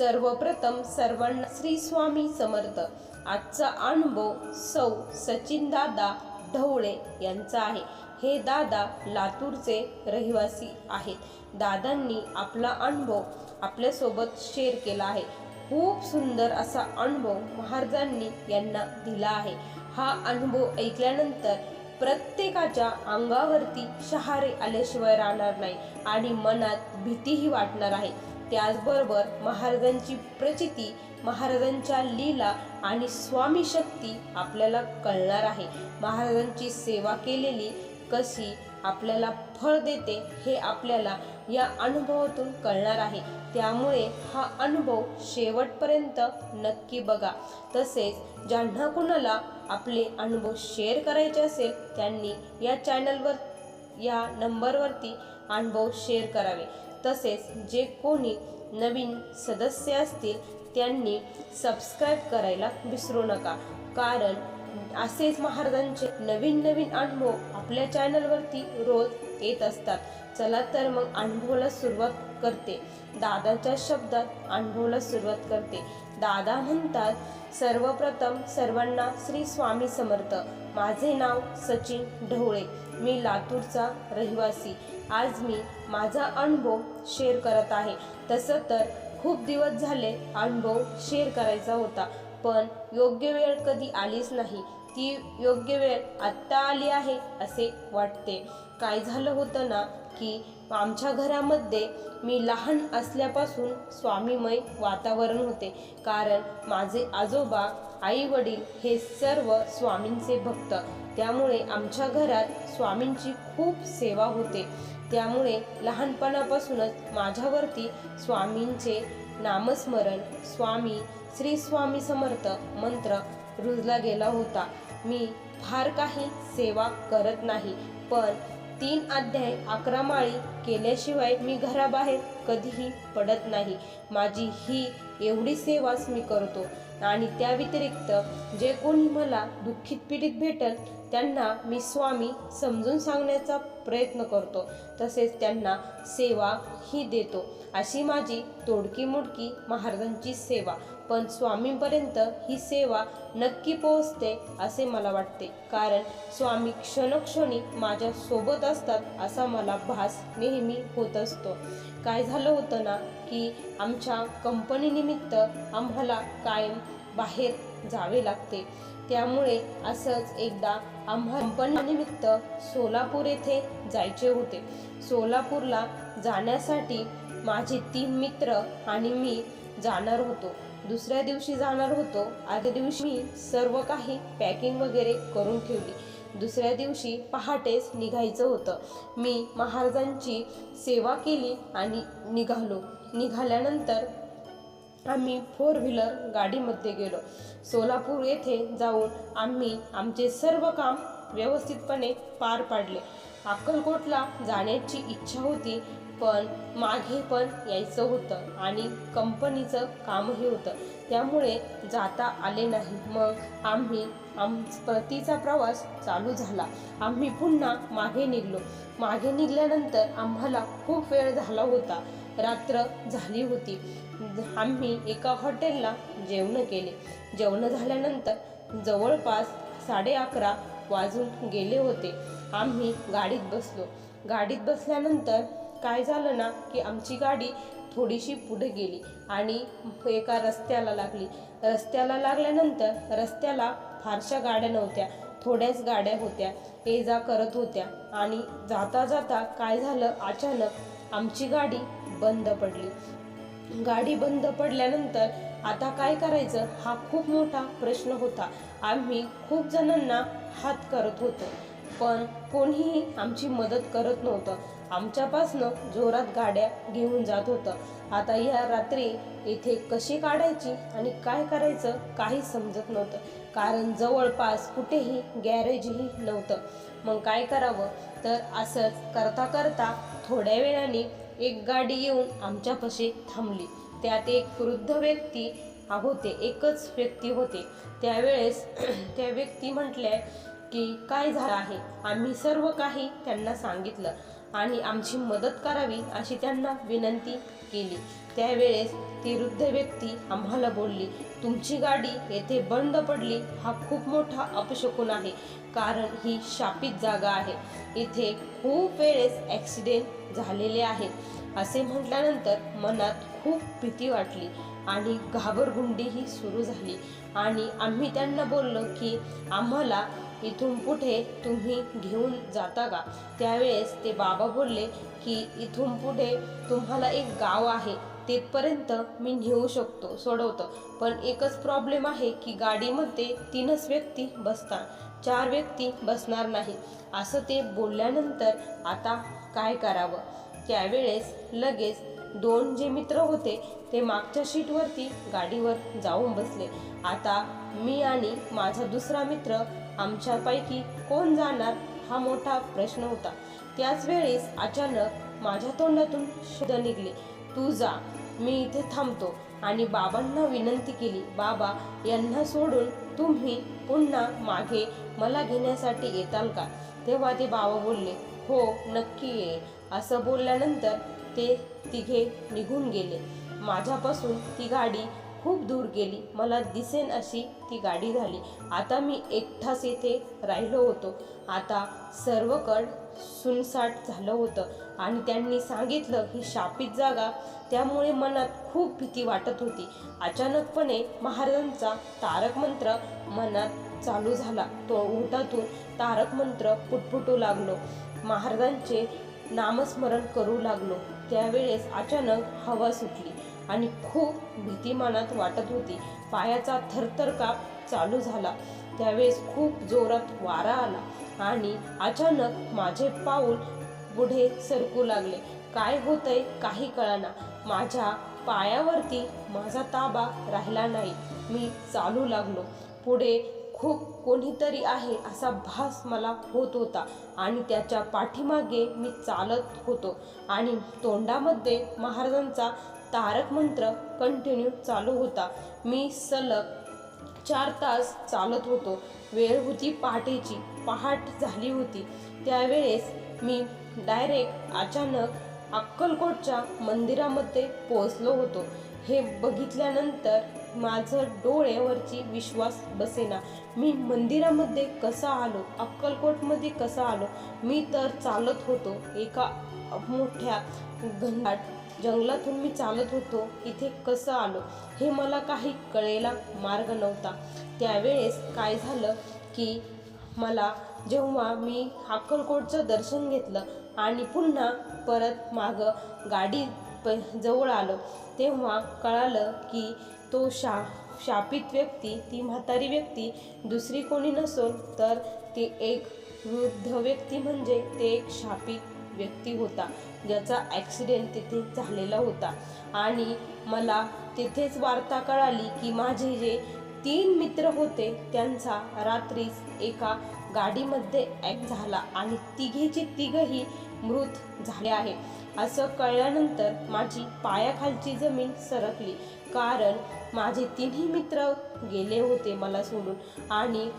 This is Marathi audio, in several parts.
सर्वप्रथम सर्वांना श्री स्वामी समर्थ. आजचा अनुभव सौ सचिनदादा ढवळे यांचा आहे. हे दादा लातूरचे रहिवासी आहेत. दादांनी आपला अनुभव आपल्यासोबत शेअर केला आहे. खूप सुंदर असा अनुभव महाराजांनी यांना दिला आहे. हा अनुभव ऐकल्यानंतर प्रत्येकाच्या अंगावरती शहारे आल्याशिवाय राहणार नाही आणि मनात भीतीही वाटणार आहे. त्याचबरोबर महाराजांची प्रचिती महाराजांच्या लीला आणि स्वामी शक्ती आपल्याला कळणार आहे. महाराजांची सेवा केलेली कशी आपल्याला फळ देते हे आपल्याला या अनुभवातून कळणार आहे. त्यामुळे हा अनुभव शेवटपर्यंत नक्की बघा. तसेच ज्यांना कुणाला आपले अनुभव शेअर करायचे असेल त्यांनी या चॅनलवर या नंबरवरती अनुभव शेअर करावे. तसेच जे कोणी नवीन सदस्य असतील त्यांनी सबस्क्राईब करायला विसरू नका. कारण असेच महाराजांचे नवीन नवीन अनुभव आपल्या चॅनलवरती रोज येत असतात. चला तर मग अनुभवाला सुरुवात करते. दादाच्या शब्दात अनुभवाला सुरुवात करते. दादा म्हणतात सर्वप्रथम सर्वांना श्री स्वामी समर्थ. माझे नाव सचिन ढवळे. मी लातूरचा रहिवासी. आज मी माझा अनुभव शेअर करत आहे. तसं तर खूप दिवस झाले अनुभव शेअर करायचा होता. पण योग्य वेळ कधी आलीच नाही. ती योग्य वेळ आत्ता आली आहे असे वाटते. काय झालं होतं ना की आमच्या घरामध्ये मी लहान असल्यापासून स्वामीमय वातावरण होते. कारण माझे आजोबा आई वडील हे सर्व स्वामींचे भक्त. त्यामुळे आमच्या घरात स्वामींची खूप सेवा होते. त्यामुळे लहानपणापासूनच माझ्यावरती स्वामींचे नामस्मरण स्वामी श्री स्वामी समर्थ मंत्र रुजला गेला होता. मी फार काही सेवा करत नाही पण तीन अध्याय अकरा माळी केल्याशिवाय मी घराबाहेर कधीही पडत नाही. माझी ही एवढी सेवाच मी करतो. आणि त्या व्यतिरिक्त जे कोणी मला दुःखित पीडित भेटल त्यांना मी स्वामी समजून सांगण्याचा प्रयत्न करतो. तसेच त्यांना सेवा ही देतो. अशी माझी तोडकी मुडकी महाराजांची सेवा. पण स्वामींपर्यंत ही सेवा नक्की पोहोचते असे मला वाटते. कारण स्वामी क्षणक्षणी माझ्या सोबत असतात असा मला भास नेहमी होत असतो. काय झालं होतं ना की आमच्या कंपनीनिमित्त आम्हाला कायम बाहेर जावे लागते. त्यामुळे असंच एकदा आम्हा कंपनीनिमित्त सोलापूर येथे जायचे होते. सोलापूरला जाण्यासाठी माझे तीन मित्र आणि मी जाणार होतो. दुसऱ्या दिवशी जाणार होतो. आदल्या दिवशी मी सर्व काही पॅकिंग वगैरे करून ठेवली. दुसऱ्या दिवशी पहाटेच निघायचं होतं. मी महाराजांची सेवा केली आणि निघालो. निघाल्यानंतर आम्ही फोर व्हीलर गाडीमध्ये गेलो. सोलापूर येथे जाऊन आम्ही आमचे सर्व काम व्यवस्थितपणे पार पाडले. अक्कलकोटला जाण्याची इच्छा होती पण मागे पण यायचं होतं आणि कंपनीचं कामही होतं. त्यामुळे जाता आले नाही. मग आम्ही आम परतीचा प्रवास चालू झाला. आम्ही पुन्हा मागे निघलो. मागे निघाल्यानंतर आम्हाला खूप वेळ झाला होता. रात्र झाली होती. आम्ही एका हॉटेलला जेवण केले. जेवण झाल्यानंतर जवळपास साडे अकरा वाजून गेले होते. आम्ही गाडीत बसलो. गाडीत बसल्यानंतर काय झालं ना की आमची गाडी थोडीशी पुढे गेली आणि एका रस्त्याला लागली. रस्त्याला लागल्यानंतर रस्त्याला फारशा गाड्या नव्हत्या. थोड्याच गाड्या होत्या. ये जा करत होत्या. आणि जाता जाता काय झालं? अचानक आमची गाडी बंद पडली. गाडी बंद पडल्यानंतर आता काय करायचं? हा खूप मोठा प्रश्न होता. आम्ही खूप जणांना हात करत होतो. पण कोणीही आमची मदत करत नव्हतं. आमच्यापासनं जोरात गाड्या घेऊन जात होतं. आता या रात्री इथे कशी काढायची आणि काय करायचं काही समजत नव्हतं. कारण जवळपास कुठेही गॅरेजही नव्हतं. मग काय करावं? तर असंच करता करता थोड्या वेळाने एक गाडी येऊन आमच्यापाशी थांबली. त्यात एक वृद्ध व्यक्ती होते एकच व्यक्ती होते. त्यावेळेस त्या व्यक्ती म्हटल्या की काय झालं आहे? आम्ही सर्व काही त्यांना सांगितलं. आणि आमची मदत करावी अशी त्यांना विनंती केली. त्यावेळेस ती वृद्ध व्यक्ती आम्हाला बोलली तुमची गाडी येथे बंद पडली हा खूप मोठा अपशकुन आहे कारण ही शापित जागा आहे. इथे खूप वेळेस ॲक्सिडेंट झालेले आहेत. असे म्हटल्यानंतर मनात खूप भीती वाटली आणि घाबरगुंडीही सुरू झाली. आणि आम्ही त्यांना बोललो की आम्हाला इथून पुढे तुम्ही घेऊन जाता का? त्यावेळेस ते बाबा बोलले की इथून पुढे तुम्हाला एक गाव आहे तिथपर्यंत मी नेऊ शकतो सोडवतो. पण एकच प्रॉब्लेम आहे की गाडीमध्ये तीनच व्यक्ती बसतात चार व्यक्ती बसणार नाही. असं ते बोलल्यानंतर आता काय करावं? त्यावेळेस लगेच दोन जे मित्र होते ते मागच्या सीटवरती गाडीवर जाऊन बसले. आता मी आणि माझा दुसरा मित्र आमच्यापैकी कोण जाणार हा मोठा प्रश्न होता. त्याच वेळेस अचानक माझ्या तोंडातून शब्द निघले तू जा मी इथे थांबतो. आणि बाबांना विनंती केली बाबा यांना सोडून तुम्ही पुन्हा मागे मला घेण्यासाठी येताल का? तेव्हा ते बाबा बोलले हो नक्की ये. असं बोलल्यानंतर ते तिघे निघून गेले. माझ्यापासून ती गाडी खूप दूर गेली. मला दिसेन अशी ती गाडी झाली. आता मी एकटाच येथे राहिलो होतो. आता सर्वकड सुनसाट झालं होतं आणि त्यांनी सांगितलं ही शापित जागा. त्यामुळे मनात खूप भीती वाटत होती. अचानकपणे महाराजांचा तारक मंत्र मनात चालू झाला. तो ओठातून तारक मंत्र पुटपुटू लागलो. महाराजांचे नामस्मरण करू लागलो. त्यावेळेस अचानक हवा सुटली आणि खूप भीती मनात वाटत होती. पायाचा थरथर काप चालू झाला. त्यावेळेस खूप जोरात वारा आला आणि अचानक माझे पाऊल पुढे सरकू लागले. काय होतंय काही कळाना. माझ्या पायावरती माझा ताबा राहिला नाही. मी चालू लागलो. पुढे खूप कोणीतरी आहे असा भास मला होत होता. आणि त्याच्या पाठीमागे मी चालत होतो. आणि तोंडामध्ये महाराजांचा तारक मंत्र कंटिन्यू चालू होता. मी सलग चार तास चालत होतो. वेळ होती पहाटेची. पहाट झाली होती. त्यावेळेस मी डायरेक्ट अचानक अक्कलकोटच्या मंदिरामध्ये पोहोचलो होतो. हे बघितल्यानंतर माझं डोळ्यावरची विश्वास बसेना. मी मंदिरामध्ये कसा आलो अक्कलकोटमध्ये कसा आलो मी तर चालत होतो एका मोठ्या घनदाट जंगलातून मी चालत होतो इथे कसं आलो हे मला काही कळेला मार्ग नव्हता. त्यावेळेस काय झालं की मला जेव्हा मी अक्कलकोटचं दर्शन घेतलं आणि पुन्हा परत मागं गाडी प जवळ आलो. तेव्हा कळालं की तो शा शापित व्यक्ती ती म्हातारी व्यक्ती दुसरी कोणी नसून तर ती एक वृद्ध व्यक्ती म्हणजे ते एक शापित व्यक्ती होता ज्याचा ॲक्सिडेंट तिथे झालेला होता. आणि मला तिथेच वार्ता कळाली की माझे जे तीन मित्र होते त्यांचा रात्रीच एका गाडीमध्ये ॲक झाला आणि तिघेचे तिघही मृत झाले आहे. असं कळल्यानंतर माझी पायाखालची जमीन सरकली. कारण माझे तिन्ही मित्र गेले होते मला सोडून. आणि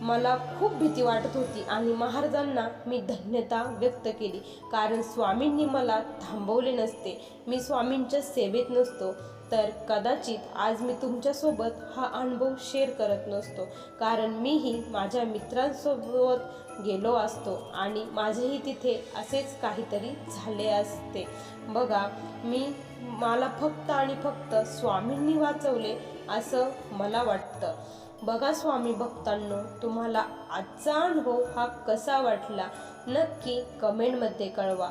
मला खूप भीती वाटत होती आणि महाराजांना मी धन्यता व्यक्त केली. कारण स्वामींनी मला थांबवले नसते. मी स्वामींच्या सेवेत नसतो. तर कदाचित आज मी तुमच्यासोबत हा अनुभव शेअर करत नसतो. कारण मीही माझ्या मित्रांसोबत गेलो असतो आणि माझेही तिथे असेच काहीतरी झाले असते. बघा मी मला फक्त आणि फक्त स्वामींनी वाचवले असं मला वाटतं. बघा स्वामी भक्तांनो तुम्हाला आजचा अनुभव हा कसा वाटला? नक्की कमेंटमध्ये कळवा.